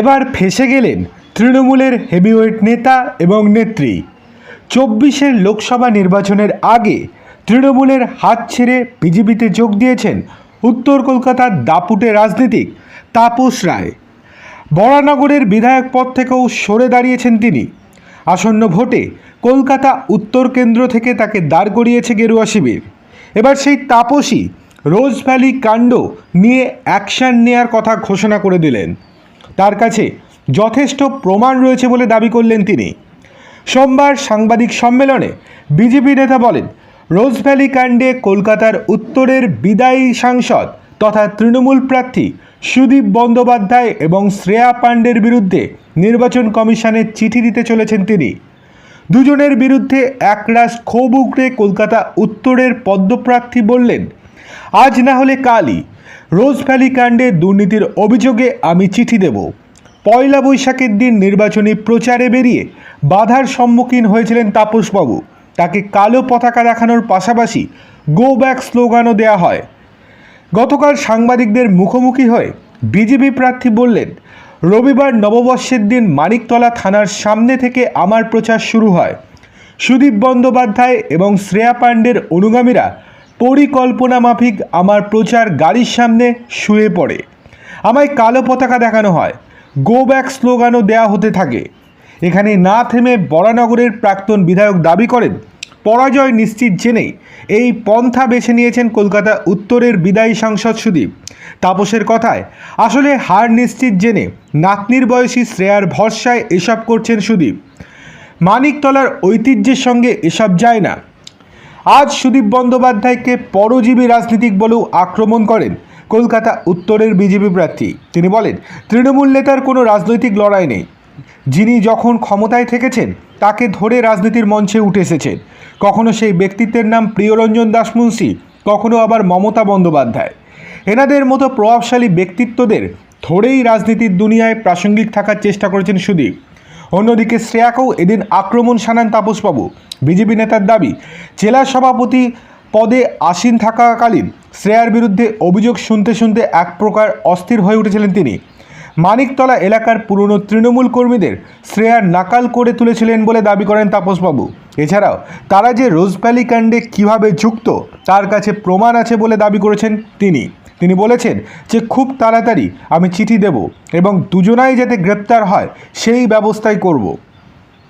এবার ফেসে গেলেন তৃণমূলের হেভিওয়েট নেতা এবং নেত্রী। চব্বিশের লোকসভা নির্বাচনের আগে তৃণমূলের হাত ছেড়ে বিজেপিতে যোগ দিয়েছেন উত্তর কলকাতার দাপুটে রাজনীতিক তাপস রায়। বরানগরের বিধায়ক পদ থেকেও সরে দাঁড়িয়েছেন তিনি। আসন্ন ভোটে কলকাতা উত্তর কেন্দ্র থেকে তাকে দাঁড় করিয়েছে গেরুয়া শিবির। এবার সেই তাপসই রোজ ভ্যালি কাণ্ড নিয়ে অ্যাকশন নেয়ার কথা ঘোষণা করে দিলেন। তার কাছে যথেষ্ট প্রমাণ রয়েছে বলে দাবি করলেন তিনি। সোমবার সাংবাদিক সম্মেলনে বিজেপি নেতা বলেন, রোজ ভ্যালি কাণ্ডে কলকাতার উত্তরের বিদায়ী সাংসদ তথা তৃণমূল প্রার্থী সুদীপ বন্দ্যোপাধ্যায় এবং শ্রেয়া পাণ্ডের বিরুদ্ধে নির্বাচন কমিশনের চিঠি দিতে চলেছেন তিনি। দুজনের বিরুদ্ধে একরাশ ক্ষোভ উগড়ে কলকাতা উত্তরের পদ্মপ্রার্থী বললেন, আজ না হলে কালই রোজ ভ্যালি কাণ্ডে দুর্নীতির অভিযোগে আমি চিঠি দেব। পয়লা বৈশাখের দিন নির্বাচনী প্রচারে বেরিয়ে বাধার সম্মুখীন হয়েছিলেন তাপসবাবু। তাকে কালো পতাকা দেখানোর পাশাপাশি গো ব্যাক স্লোগানও দেওয়া হয়। গতকাল সাংবাদিকদের মুখোমুখি হয়ে বিজেপি প্রার্থী বললেন, রবিবার নববর্ষের দিন মানিকতলা থানার সামনে থেকে আমার প্রচার শুরু হয়। সুদীপ বন্দ্যোপাধ্যায় এবং শ্রেয়া পাণ্ডের অনুগামীরা পরিকল্পনা মাফিক আমার প্রচার গাড়ির সামনে শুয়ে পড়ে। আমায় কালো পতাকা দেখানো হয়। গো ব্যাক স্লোগানও দেয়া হতে থাকে। এখানে না থেমে বরানগরের প্রাক্তন বিধায়ক দাবি করেন, পরাজয় নিশ্চিত জেনেই এই পন্থা বেছে নিয়েছেন কলকাতা উত্তরের বিদায়ী সাংসদ সুদীপ। তাপসের কথায়, আসলে হার নিশ্চিত জেনে নাতনির বয়সী শ্রেয়ার ভরসায় এসব করছেন সুদীপ। মানিকতলার ঐতিহ্যের সঙ্গে এসব যায় না। আজ সুদীপ বন্দ্যোপাধ্যায়কে পরজীবী রাজনীতিক বলেও আক্রমণ করেন কলকাতা উত্তরের বিজেপি প্রার্থী। তিনি বলেন, তৃণমূল নেতার কোনো রাজনৈতিক লড়াই নেই। যিনি যখন ক্ষমতায় থেকেছেন, তাকে ধরে রাজনীতির মঞ্চে উঠে এসেছেন। কখনো সেই ব্যক্তিত্বের নাম প্রিয়রঞ্জন দাসমুন্সি কখনো আবার মমতা বন্দ্যোপাধ্যায়। এনাদের মতো প্রভাবশালী ব্যক্তিত্বদের ধরেই রাজনীতির দুনিয়ায় প্রাসঙ্গিক থাকার চেষ্টা করেছেন সুদীপ। অন্যদিকে শ্রেয়াকেও এদিন আক্রমণ শানান তাপসবাবু। বিজেপি নেতার দাবি, জেলা সভাপতি পদে আসীন থাকাকালীন শ্রেয়ার বিরুদ্ধে অভিযোগ শুনতে শুনতে এক প্রকার অস্থির হয়ে উঠেছিলেন তিনি। মানিকতলা এলাকার পুরনো তৃণমূল কর্মীদের শ্রেয়ার নাকাল করে তুলেছিলেন বলে দাবি করেন তাপসবাবু। এছাড়াও তারা যে রোজভ্যালি কাণ্ডে কীভাবে যুক্ত, তার কাছে প্রমাণ আছে বলে দাবি করেছেন তিনি। তিনি বলেছেন যে খুব তাড়াতাড়ি আমি চিঠি দেব এবং দুজনাই যাতে গ্রেপ্তার হয়, সেই ব্যবস্থাই করব।